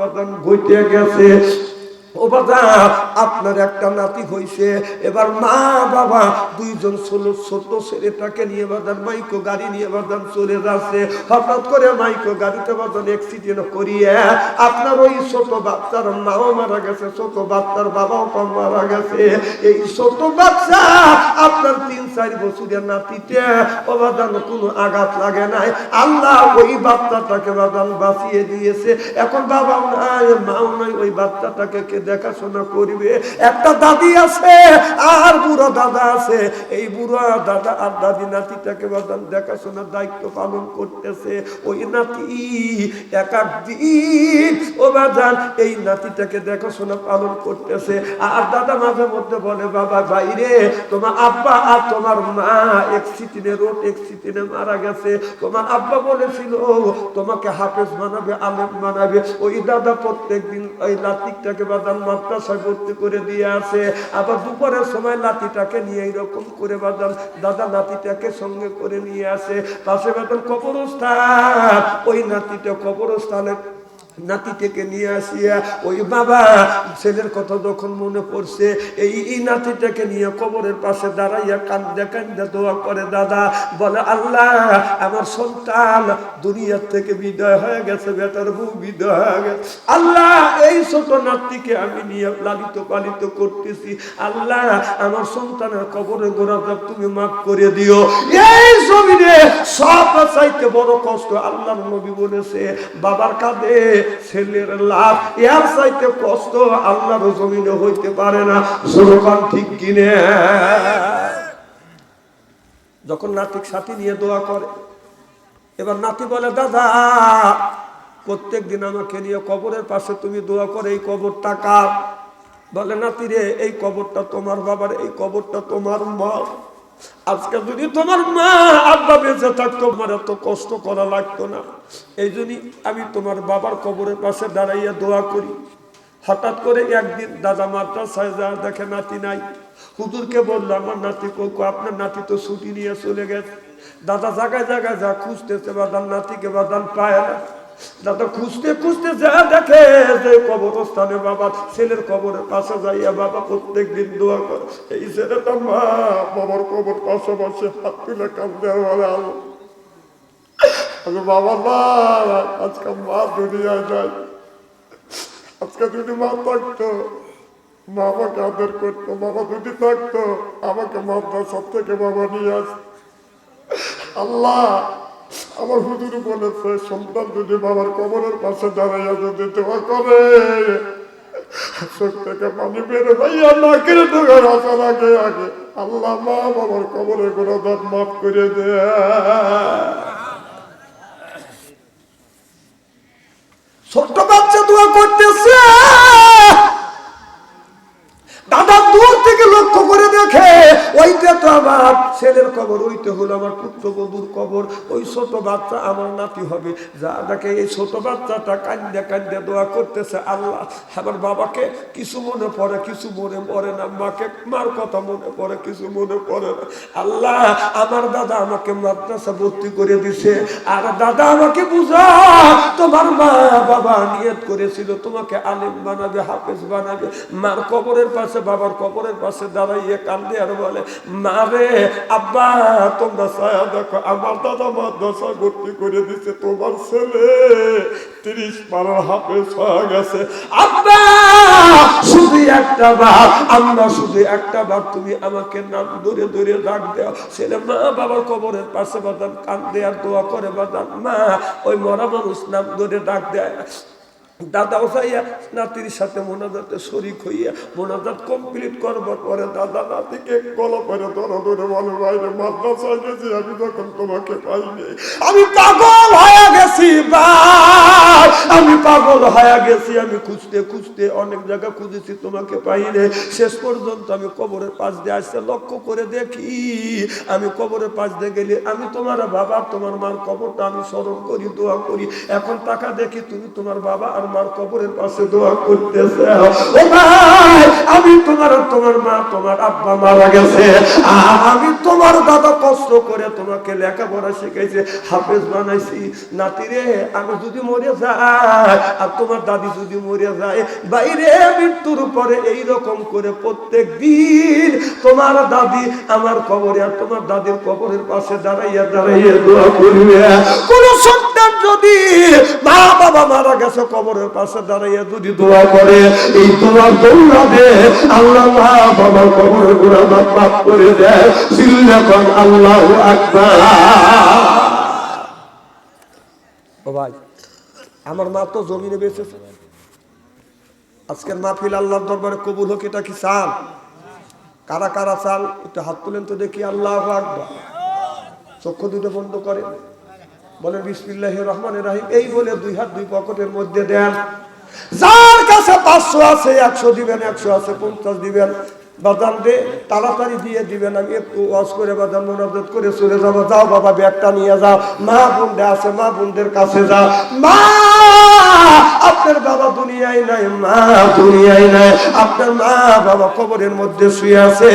বাদান ঘটে গেছে। ও বাবা, আপনার একটা নাতি হইছে। এবার মা, বাবা, দুইজন ছোট ছোট ছেলেটাকে নিয়ে বাদান মাইকো গাড়ি নিয়ে বাদান চলে যাচ্ছে। হঠাৎ করে মাইকো গাড়িতে বাদান অ্যাক্সিডেন্ট করিয়ে আপনার ওই ছোট বাচ্চার মাও মারা গেছে, ছোট বাচ্চার বাবাও তো মারা গেছে। এই ছোট বাচ্চা আপনার তিন, চার বছরের নাতিতে ও বাদান কোনো আঘাত লাগে নাই। আল্লাহ ওই বাচ্চাটাকে বাদান বাঁচিয়ে দিয়েছে। এখন বাবাও নাই, মাও নাই, ওই বাচ্চাটাকে দেখাশোনা করবে। একটা দাদি আছে, আর বুড়ো দাদা আছে। এই বুড়ো দাদা আর দাদি নাতিটাকে দেখাশোনার দায়িত্ব পালন করতেছে। ওই নাতি এক এক দিন ও বাজান এই নাতিটাকে দেখাশোনা পালন করতেছে। আর দাদা মাঝে মধ্যে বলে, বাবা, বাইরে তোমার আব্বা আর তোমার মা এক্সিডেন্টে রোড এক্সিডেন্টে মারা গেছে। তোমার আব্বা বলেছিল, তোমাকে হাফেজ বানাবে, আলেম বানাবে। ওই দাদা প্রত্যেক দিন ওই লাতিকটাকে বাদান মাদ্রাসায় ভর্তি করে দিয়ে আসে। আবার দুপুরের সময় নাতিটাকে নিয়ে এইরকম করে বাদান দাদা নাতিটাকে সঙ্গে করে নিয়ে আসে। পাশে বাদান কবরস্থান। ওই নাতিটা কবরস্থানে নাতিটাকে নিয়ে আসিয়া, ওই বাবা ছেলের কথা যখন মনে পড়ছে, এই এই নাতিটাকে নিয়ে কবরের পাশে দাঁড়াইয়া কান্দে কান্দে দোয়া করে, দাদা, বলে, আল্লাহ, আমার সন্তান দুনিয়ার থেকে বিদায় হয়ে গেছে, বেটার বউ বিদায় হয়ে গেছে। আল্লাহ, এই ছোট নাতিকে আমি নিয়ে লালিত পালিত করতেছি। আল্লাহ, আমার সন্তানের কবরে গোড়া তুমি মাফ করে দিও। এই জমিনে সব চাইতে বড় কষ্ট আল্লাহ নবী বলেছে, বাবার কাঁধে ছেলের লাভ, এর চাইতে কষ্ট আল্লাহর জমিনে হইতে পারে না। ঠিক কিনে। যখন নাতিক সাথী নিয়ে দোয়া করে, এবার নাতি বলে, দাদা, প্রত্যেক দিন আমাকে নিয়ে কবরের পাশে তুমি দোয়া করে, এই কবরটা কার? বলে, নাতি রে, এই কবরটা তোমার বাবার, এই কবরটা তোমার মা। আজকে যদি তোমার মা, আব্বা বেঁচে থাকতো আমার এত কষ্ট করা লাগতো না। এই আমি তোমার বাবার কবরের পাশে দাঁড়াইয়া দোয়া করি। হঠাৎ করে একদিন দাদা মাদ্রাসায় যা দেখে নাতি নাই। হুজুরকে বলল, আমার নাতি কোকো আপনার নাতি তো ছুটি নিয়ে চলে গেছে। দাদা জায়গায় জায়গায় যা খুঁজতেছে বাদান নাতিকে বাদান পায় না। দাদা, খুঁজতে খুঁজতে যা দেখে যে কবরস্থানে বাবা, ছেলের কবরের পাশে যাইয়া বাবা প্রত্যেক দিন দোয়া করে। এই ছেলেটা মা, বাবার কবর পাশে বসে হাত তুলে বাবা আজকে মা দুনিয়ায় যায়। আজকে যদি মা থাকতো, মা আমাকে আদর করতো, বাবা যদি থাকতো, আমাকে মাদ্রাসার থেকে বাবা নিয়ে আস আল্লাহ আমার হুজুর বলেছে সন্তান যদি বাবার কবরের পাশে দাঁড়াইয়া যদি দোয়া করে আগে আগে মা বাবার করে দে। ছোট্ট বাচ্চা দোয়া করতেছে। দাদা দূর থেকে লক্ষ্য করে দেখে ওইটা তো আমার ছেলের কবর ওইটা হলো আমার পুত্রবধূর কবর, ওই ছোট বাচ্চা আমার নাতি হবে। যা দেখে এই ছোট বাচ্চাটা কান্দে কান্দে দোয়া করতেছে, আল্লাহ, আমার বাবাকে কিছু মনে পড়ে, কিছু মনে পড়ে না, মাকে মার কথা মনে পড়ে, কিছু মনে পড়ে না। আল্লাহ, আমার দাদা আমাকে মাদ্রাসা ভর্তি করে দিছে। আর দাদা আমাকে বুঝা, তোমার মা বাবা নিয়ত করেছিল, তোমাকে আলিম বানাবে, হাফেজ বানাবে, মার কবরের পাশে বাবার কবরের পাশে দাঁড়াইয়ে কান্দে আর বলে, মা রে, আব্বা, তোমরা ছায়া দেখো, আমার দাদা মাদ্রাসা ভর্তি করে দিছে, তোমার ছেলে তিরিশ পাড়ার হাফেজ হয়ে গেছে। আব্বা, শুধু একটা বার আমরা শুধু একটা বার, তুমি আমাকে নাম ধরে ধরে ডাক দেও। ছেলে, মা, বাবার কবরের পাশে বাদান কান্দে আর দোয়া করে বাদান মা, ওই মরা মানুষ নাম ধরে ডাক দেয় দাদা ওসাইয়া, নাতির সাথে মোনাজাতে শরিক হইয়া মোনাজাত কমপ্লিট করবার পরে দাদা নাতিকে গলা করে ধরে ধরে বলে বাইরে মাদ্রাসায় গেছি, আমি তখন তোমাকে পাইনি। আমি পাগল হয়ে গেছি, ভাই। আমি পাগল হয়ে গেছি, আমি খুঁজতে খুঁজতে অনেক জায়গা খুঁজেছি, তোমাকে পাইনি। শেষ পর্যন্ত আমি কবরের পাশ দিয়ে আসতে লক্ষ্য করে দেখি, আমি কবরের পাশ দিয়ে গেলে আমি তোমার বাবা, তোমার মার কবরটা আমি স্মরণ করি, দোয়া করি। এখন টাকা দেখি তুমি তোমার বাবা আর মার কবরের পাশে দোয়া করতেছে। ও ভাই, আমি তোমার তোমার মা, তোমার আব্বা মারা গেছে। আমি তোমার দাদা কষ্ট করে তোমাকে লেখাপড়া শিখাইছে, হাফেজ বানাইছি। নাতিরে আমি যদি মরে যাই, আর তোমার দাদি যদি মরে যায়, বাইরে মৃত্যুর পরে এই রকম করে প্রত্যেক দিন তোমার দাদি আমার কবরে আর তোমার দাদির কবরের পাশে দাঁড়াইয়া দাঁড়াইয়া দোয়া করবে। কোন সন্তান যদি মা বাবা মারা গেছে কবরের পাশে দাঁড়াইয়া যদি দোয়া করে এই তোমার দৌড়াবে আল্লাহ মা বাবার কবরের গোড়া মাপ করে দেয়। সিল্লাখন আল্লাহ আকবার। ও ভাই আমার মা তো জমিনে বেঁচেছে। আজকের মাহফিল আল্লাহর দরবারে কবুল হোক এটা কি চান কারা কারা চান একটু হাত তুলেন তো দেখি আল্লাহ আকবার। চক্ষু দুটো বন্ধ করেন। বলেন বিসমিল্লাহ রহমান রাহিম। এই বলে দুই হাত দুই পকেটের মধ্যে দেন। যার কাছে পাঁচশো আছে, একশো দিবেন, একশো আছে, পঞ্চাশ দিবেন। বাদাম দে, তাড়াতাড়ি দিয়ে দিবেন। আমি একটু ওয়াজ করে বাদাম করে চলে যাব। যাও বাবা, ব্যাগটা নিয়ে যাও। মা বোনদের আছে, মা বোনদের কাছে যাও। মা, আপনার বাবা দুনিয়ায় নাই, মা দুনিয়ায় নাই। আপনার মা বাবা কবরের মধ্যে শুয়ে আছে।